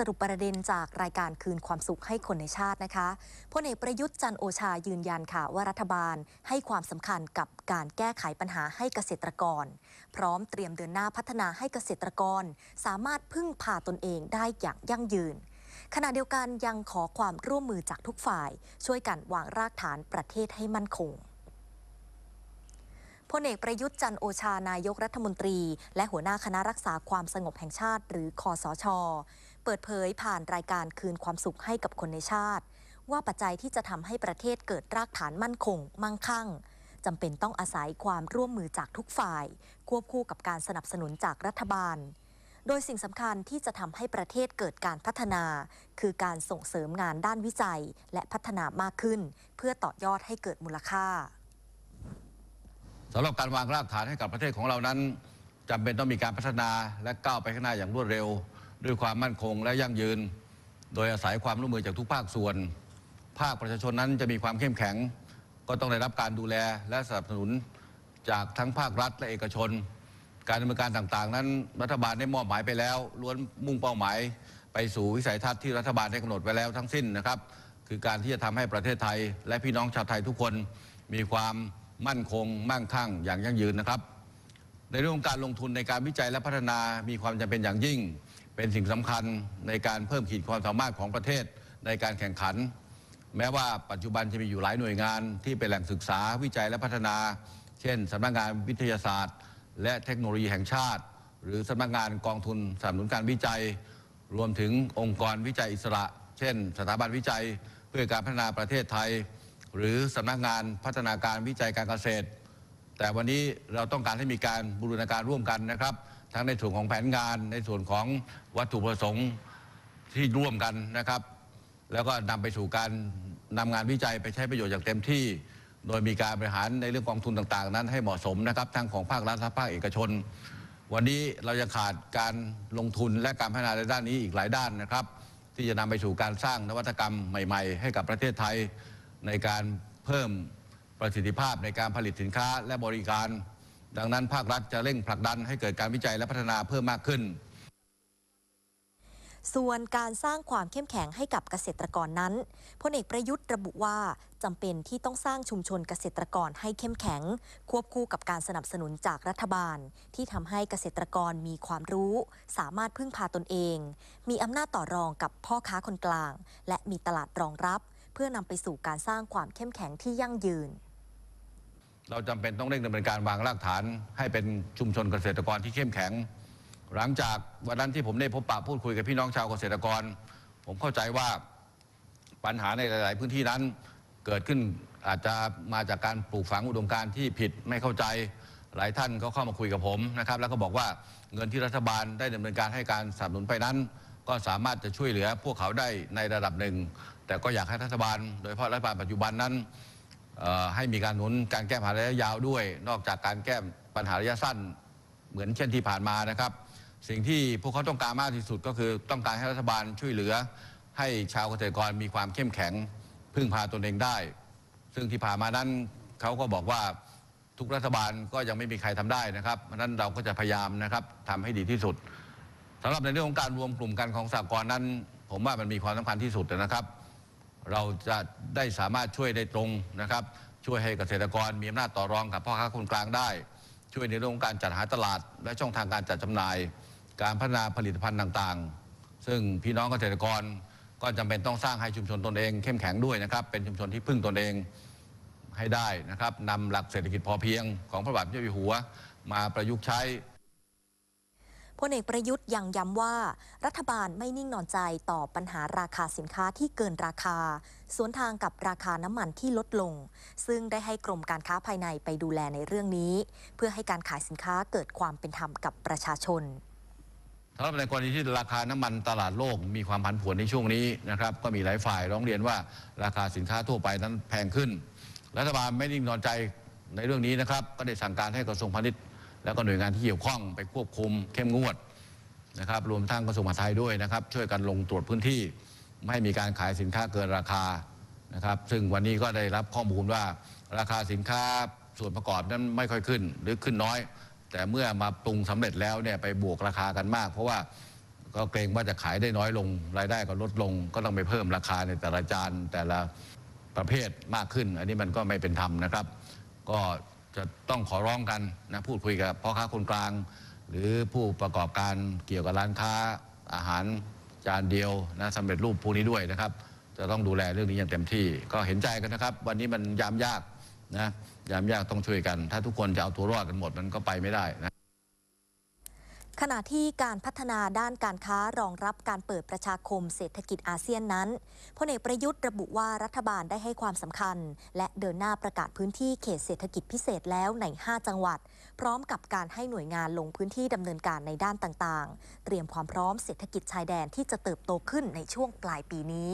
สรุปประเด็นจากรายการคืนความสุขให้คนในชาตินะคะ พลเอกประยุทธ์จันโอชายืนยันค่ะว่ารัฐบาลให้ความสำคัญกับการแก้ไขปัญหาให้เกษตรกร พร้อมเตรียมเดินหน้าพัฒนาให้เกษตรกร สามารถพึ่งพาตนเองได้อย่างยั่งยืน ขณะเดียวกันยังขอความร่วมมือจากทุกฝ่าย ช่วยกันวางรากฐานประเทศให้มั่นคงพลเอกประยุทธ์จันโอชานายกรัฐมนตรี และหัวหน้าคณะรักษาความสงบแห่งชาติ หรือคอสช เปิดเผยผ่านรายการคืนความสุขให้กับคนในชาติ ว่าปัจจัยที่จะทำให้ประเทศเกิดรากฐานมั่นคง มั่งคั่งจำเป็นต้องอาศัยความร่วมมือจากทุกฝ่าย ควบคู่กับการสนับสนุนจากรัฐบาล โดยสิ่งสำคัญที่จะทำให้ประเทศเกิดการพัฒนา คือการส่งเสริมงานด้านวิจัยและพัฒนามากขึ้น เพื่อต่อยอดให้เกิดมูลค่าสำหรับการวางรากฐานให้กับประเทศของเรานั้นจำเป็นต้องมีการพัฒนาและก้าวไปข้างหน้าอย่างรวดเร็ว ด้วยความมั่นคงและยั่งยืน โดยอาศัยความร่วมมือจากทุกภาคส่วน ภาคประชาชนนั้นจะมีความเข้มแข็ง ก็ต้องได้รับการดูแลและสนับสนุนจากทั้งภาครัฐและเอกชน การดำเนินการต่างๆ นั้น รัฐบาลได้มอบหมายไปแล้ว ล้วนมุ่งเป้าหมาย ไปสู่วิสัยทัศน์ที่รัฐบาลได้กำหนดไว้แล้วทั้งสิ้นนะครับ คือการที่จะทำให้ประเทศไทย และพี่น้องชาวไทยทุกคนมีความมั่นคง มั่งคั่งอย่างยั่งยืนนะครับ ในเรื่องของการลงทุนในการวิจัยและพัฒนามีความจำเป็นอย่างยิ่ง เป็นสิ่งสำคัญในการเพิ่มขีดความสามารถของประเทศในการแข่งขัน แม้ว่าปัจจุบันจะมีอยู่หลายหน่วยงาน ที่เป็นแหล่งศึกษาวิจัยและพัฒนา เช่นสำนักงานวิทยาศาสตร์ และเทคโนโลยีแห่งชาติ หรือสำนักงานกองทุนสนับสนุนการวิจัย รวมถึงองค์กรวิจัยอิสระ เช่น สถาบันวิจัยเพื่อการพัฒนาประเทศไทย หรือสำนักงานพัฒนาการวิจัยการเกษตร แต่วันนี้เราต้องการให้มีการบูรณาการร่วมกันนะครับ ทั้งในส่วนของแผนงานในส่วนของวัตถุประสงค์ที่ร่วมกันนะครับ แล้วก็นำไปสู่การนำงานวิจัยไปใช้ประโยชน์อย่างเต็มที่ โดยมีการบริหารในเรื่องกองทุนต่างๆ นั้นให้เหมาะสมนะครับทั้งของภาครัฐและภาคเอกชน วันนี้เรายังขาดการลงทุนและการพัฒนาในด้านนี้อีกหลายด้านนะครับ ที่จะนำไปสู่การสร้างนวัตกรรมใหม่ ๆ ให้กับประเทศไทยในการเพิ่มประสิทธิภาพในการผลิตสินค้าและบริการ ดังนั้นภาครัฐจะเร่งผลักดันให้เกิดการวิจัยและพัฒนาเพิ่มมากขึ้นส่วนการสร้างความเข้มแข็งให้กับเกษตรกรนั้นพลเอกประยุทธ์ระบุว่าจำเป็นที่ต้องสร้างชุมชนเกษตรกรให้เข้มแข็ง ควบคู่กับการสนับสนุนจากรัฐบาล ที่ทำให้เกษตรกรมีความรู้ สามารถพึ่งพาตนเอง มีอำนาจต่อรองกับพ่อค้าคนกลาง และมีตลาดรองรับ เพื่อนำไปสู่การสร้างความเข้มแข็งที่ยั่งยืน เราจำเป็นต้องเร่งดำเนินการวางรากฐานให้เป็นชุมชนเกษตรกรที่เข้มแข็ง หลังจากวันนั้นที่ผมได้พบปะพูดคุยกับพี่น้องชาวเกษตรกร ผมเข้าใจว่าปัญหาในหลาย ๆ พื้นที่นั้นเกิดขึ้นอาจจะมาจากการปลูกฝังอุดมการณ์ที่ผิดไม่เข้าใจหลายท่านก็เข้ามาคุยกับผมนะครับ แล้วก็บอกว่าเงินที่รัฐบาลได้ดำเนินการให้การสนับสนุนไปนั้น ก็สามารถจะช่วยเหลือพวกเขาได้ในระดับหนึ่ง แต่ก็อยากให้รัฐบาล โดยเฉพาะรัฐบาลปัจจุบันนั้น ให้มีการหนุนการแก้ปัญหาระยะยาวด้วย นอกจากการแก้ปัญหาระยะสั้นเหมือนเช่นที่ผ่านมานะครับ สิ่งที่พวกเขาต้องการมากที่สุดก็คือต้องการให้รัฐบาลช่วยเหลือ ให้ชาวเกษตรกรมีความเข้มแข็งพึ่งพาตนเองได้ ซึ่งที่ผ่านมานั้นเขาก็บอกว่าทุกรัฐบาลก็ยังไม่มีใครทำได้นะครับเพราะนั้นเราก็จะพยายามนะครับทำให้ดีที่สุดสำหรับในเรื่องของการรวมกลุ่มกันของสหกรนั้น ผมว่ามันมีความสำคัญที่สุดนะครับ เราจะได้สามารถช่วยได้ตรงนะครับ ช่วยให้เกษตรกรมีอำนาจต่อรองกับพ่อค้าคนกลางได้ ช่วยในเรื่องของการจัดหาตลาด และช่องทางการจัดจำหน่าย การพัฒนาผลิตภัณฑ์ต่างๆ ซึ่งพี่น้องเกษตรกรก็จำเป็นต้องสร้างให้ชุมชนตนเองเข้มแข็งด้วยนะครับเป็นชุมชนที่พึ่งตนเองให้ได้นะครับนำหลักเศรษฐกิจพอเพียงของพระบาทพระเจ้าอยู่หัว มาประยุกต์ใช้ พลเอกประยุทธ์ยังย้ำว่า รัฐบาลไม่นิ่งนอนใจต่อปัญหาราคาสินค้าที่เกินราคา สวนทางกับราคาน้ำมันที่ลดลง ซึ่งได้ให้กรมการค้าภายในไปดูแลในเรื่องนี้ เพื่อให้การขายสินค้าเกิดความเป็นธรรมกับประชาชนสำหรับในกรณีที่ราคาน้ำมันตลาดโลกมีความผันผวนในช่วงนี้นะครับก็มีหลายฝ่ายร้องเรียนว่าราคาสินค้าทั่วไปนั้นแพงขึ้น รัฐบาลไม่นิ่งนอนใจในเรื่องนี้นะครับ ก็ได้สั่งการให้กระทรวงพาณิชย์ แล้วก็หน่วยงานที่เกี่ยวข้องไปควบคุมเข้มงวดนะครับรวมทั้งกระทรวงมหาดไทยด้วยนะครับ ช่วยกันลงตรวจพื้นที่ ไม่ให้มีการขายสินค้าเกินราคานะครับ ซึ่งวันนี้ก็ได้รับข้อมูลว่าราคาสินค้าส่วนประกอบนั้นไม่ค่อยขึ้นหรือขึ้นน้อย แต่เมื่อมาปรุงสำเร็จแล้วเนี่ยไปบวกราคากันมาก เพราะว่าก็เกรงว่าจะขายได้น้อยลง รายได้ก็ลดลง ก็ต้องไปเพิ่มราคาในแต่ละจานแต่ละประเภทมากขึ้น อันนี้มันก็ไม่เป็นธรรมนะครับ ก็ จะต้องขอร้องกันนะพูดคุยกับพ่อค้าคนกลาง หรือผู้ประกอบการเกี่ยวกับร้านค้าอาหารจานเดียวนะสำเร็จรูปพวกนี้ด้วยนะครับ จะต้องดูแลเรื่องนี้อย่างเต็มที่ ก็เห็นใจกันนะครับ วันนี้มันยามยากนะยามยากต้องช่วยกัน ถ้าทุกคนจะเอาตัวรอดกันหมดมันก็ไปไม่ได้นะ ขณะที่การพัฒนาด้านการค้ารองรับการเปิดประชาคมเศรษฐกิจอาเซียนนั้นพลเอกประยุทธ์ระบุว่ารัฐบาลได้ให้ความสำคัญ และเดินหน้าประกาศพื้นที่เขตเศรษฐกิจพิเศษแล้วใน 5 จังหวัด พร้อมกับการให้หน่วยงานลงพื้นที่ดำเนินการในด้านต่างๆ เตรียมความพร้อมเศรษฐกิจชายแดนที่จะเติบโตขึ้นในช่วงปลายปีนี้